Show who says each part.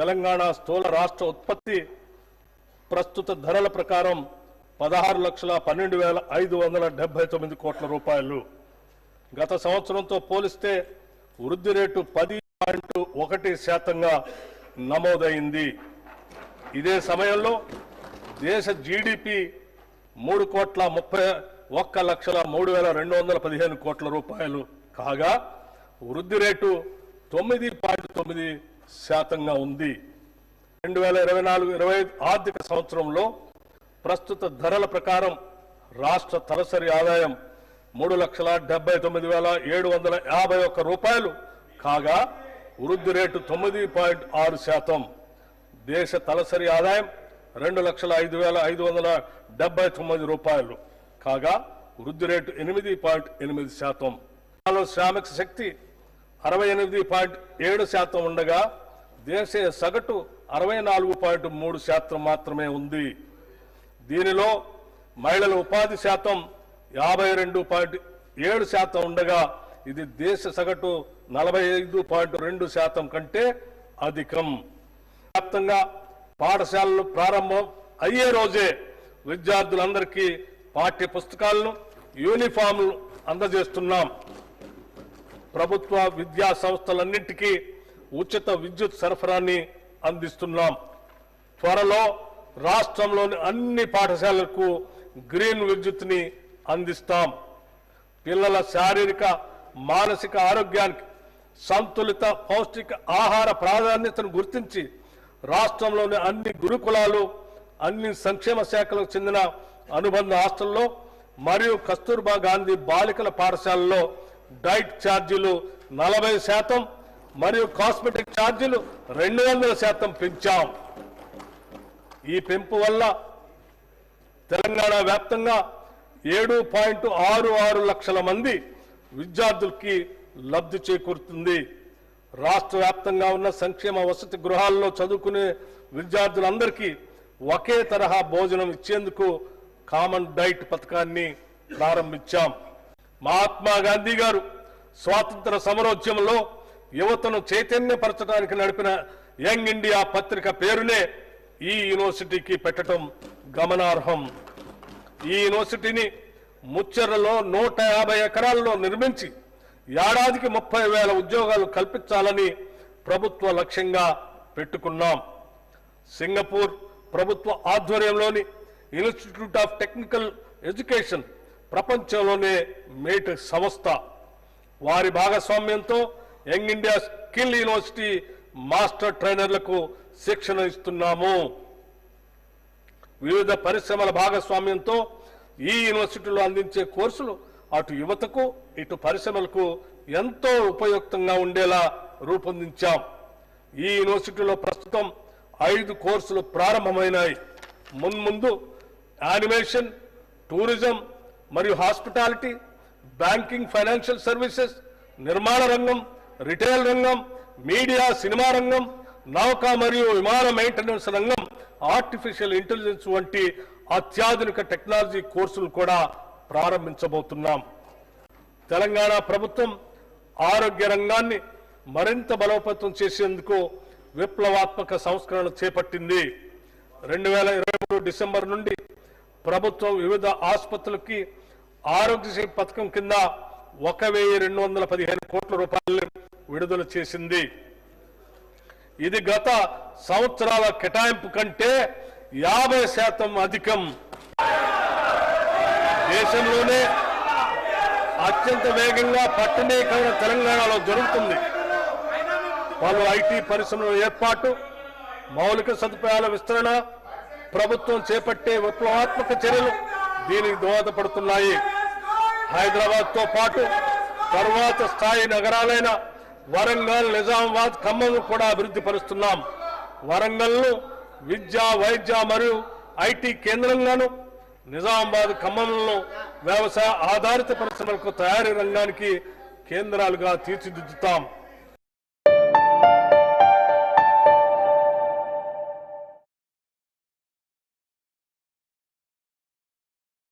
Speaker 1: తెలంగాణ స్థూల రాష్ట్ర ఉత్పత్తి ప్రస్తుత ధరల ప్రకారం పదహారు లక్షల పన్నెండు వేల ఐదు వందల డెబ్బై తొమ్మిది కోట్ల రూపాయలు. గత సంవత్సరంతో పోలిస్తే వృద్ధి రేటు పది పాయింట్ ఒకటి శాతంగా నమోదైంది. ఇదే సమయంలో దేశ జీడిపి మూడు కోట్ల ముప్పై ఒక్క లక్షల మూడు వేల రెండు వందల పదిహేను కోట్ల రూపాయలు కాగా వృద్ధి రేటు తొమ్మిది పాయింట్ తొమ్మిది శాతంగా ఉంది. రెండు వేల ఇరవై నాలుగు ఇరవై ఆర్థిక సంవత్సరంలో ప్రస్తుత ధరల ప్రకారం రాష్ట్ర తలసరి ఆదాయం మూడు లక్షల డెబ్బై తొమ్మిది వేల ఏడు వందల యాభై ఒక్క రూపాయలు కాగా వృద్ధి రేటు తొమ్మిది పాయింట్ ఆరు శాతం. దేశ తలసరి ఆదాయం రెండు లక్షల ఐదు వేల ఐదు వందల డెబ్బై తొమ్మిది రూపాయలు కాగా వృద్ధి రేటు ఎనిమిది పాయింట్ ఎనిమిది శాతం. శ్రామిక శక్తి అరవై ఎనిమిది పాయింట్ ఏడు శాతం ఉండగా దేశ సగటు అరవై నాలుగు పాయింట్ మూడు శాతం మాత్రమే ఉంది. దీనిలో మహిళల ఉపాధి శాతం యాభై రెండు పాయింట్ ఏడు శాతం ఉండగా ఇది దేశ సగటు నలభై ఐదు పాయింట్ రెండు శాతం కంటే అధికం. వ్యాప్తంగా పాఠశాలలు ప్రారంభం అయ్యే రోజే విద్యార్థులందరికీ పాఠ్య పుస్తకాలను యూనిఫామ్లు అందజేస్తున్నాం. ప్రభుత్వ విద్యా సంస్థలన్నింటికీ ఉచిత విద్యుత్ సరఫరాని అందిస్తున్నాం. త్వరలో రాష్ట్రంలోని అన్ని పాఠశాలలకు గ్రీన్ విద్యుత్ని అందిస్తాం. పిల్లల శారీరక మానసిక ఆరోగ్యానికి సంతులిత పౌష్టిక ఆహార ప్రాధాన్యతను గుర్తించి రాష్ట్రంలోని అన్ని గురుకులాలు అన్ని సంక్షేమ శాఖలకు చెందిన అనుబంధ హాస్టల్లో మరియు కస్తూర్బా గాంధీ బాలికల పాఠశాలలో డైట్ ఛార్జీలు నలభై శాతం మరియు కాస్మెటిక్ ఛార్జీలు రెండు వందల శాతం పెంచాం. ఈ పెంపు వల్ల తెలంగాణ వ్యాప్తంగా ఏడు పాయింట్ ఆరు ఆరు లక్షల మంది విద్యార్థులకి లబ్ధి చేకూరుతుంది. రాష్ట్ర వ్యాప్తంగా ఉన్న సంక్షేమ వసతి గృహాల్లో చదువుకునే విద్యార్థులందరికీ ఒకే తరహా భోజనం ఇచ్చేందుకు కామన్ డైట్ పథకాన్ని ప్రారంభించాం. మహాత్మా గాంధీ గారు స్వాతంత్ర సమరోద్యమంలో యువతను చైతన్యపరచడానికి నడిపిన యంగ్ ఇండియా పత్రిక పేరునే ఈ యూనివర్సిటీకి పెట్టడం గమనార్హం. ఈ యూనివర్సిటీని ముచ్చెరలో నూట యాభై ఎకరాల్లో నిర్మించి ఏడాదికి ముప్పై వేల ఉద్యోగాలు కల్పించాలని ప్రభుత్వ లక్ష్యంగా పెట్టుకున్నాం. సింగపూర్ ప్రభుత్వ ఆధ్వర్యంలోని ఇన్స్టిట్యూట్ ఆఫ్ టెక్నికల్ ఎడ్యుకేషన్ ప్రపంచంలోనే మేట్ సంస్థ. వారి భాగస్వామ్యంతో young India skill university master ట్రైనర్లకు శిక్షణ ఇస్తున్నాము. వివిధ పరిశ్రమల భాగస్వామ్యంతో ఈ యూనివర్సిటీలో అందించే కోర్సులు అటు యువతకు ఇటు పరిశ్రమలకు ఎంతో ఉపయుక్తంగా ఉండేలా రూపొందించాం. ఈ యూనివర్సిటీలో ప్రస్తుతం ఐదు కోర్సులు ప్రారంభమైనాయి. మున్ముందు యానిమేషన్ టూరిజం మరియు హాస్పిటాలిటీ బ్యాంకింగ్ ఫైనాన్షియల్ సర్వీసెస్ నిర్మాణ రంగం రిటైల్ రంగం మీడియా సినిమా రంగం నౌక మరియు విమాన మెయింటెనెన్స్ రంగం ఆర్టిఫిషియల్ ఇంటెలిజెన్స్ వంటి అత్యాధునిక టెక్నాలజీ కోర్సులు కూడా ప్రారంభించబోతున్నాం. తెలంగాణ ప్రభుత్వం ఆరోగ్య రంగాన్ని మరింత బలోపేతం చేసేందుకు విప్లవాత్మక సంస్కరణ చేపట్టింది. రెండు వేల ఇరవై మూడు డిసెంబర్ నుండి ప్రభుత్వం వివిధ ఆసుపత్రులకి ఆరోగ్యశ్రీ పథకం కింద ఒక వెయ్యి రెండు వందల పదిహేను కోట్ల రూపాయలు విడుదల చేసింది. ఇది గత సంవత్సరాల కేటాయింపు కంటే యాభై శాతం అధికం. దేశంలోనే అత్యంత వేగంగా పట్టణీకరణ తెలంగాణలో జరుగుతుంది. పలు ఐటీ పరిశ్రమల ఏర్పాటు మౌలిక సదుపాయాల విస్తరణ ప్రభుత్వం చేపట్టే విప్లవాత్మక చర్యలు దీనికి దోహదపడుతున్నాయి. హైదరాబాద్తో పాటు తరువాత స్థాయి నగరాలైన వరంగల్ నిజామాబాద్ ఖమ్మం కూడా అభివృద్ధి పరుస్తున్నాం. వరంగల్ను విద్య వైద్య మరియు ఐటీ కేంద్రంగాను నిజామాబాద్ ఖమ్మంలో వ్యవసాయ ఆధారిత పరిశ్రమలకు తయారీ రంగానికి కేంద్రాలుగా తీర్చిదిద్దుతాం.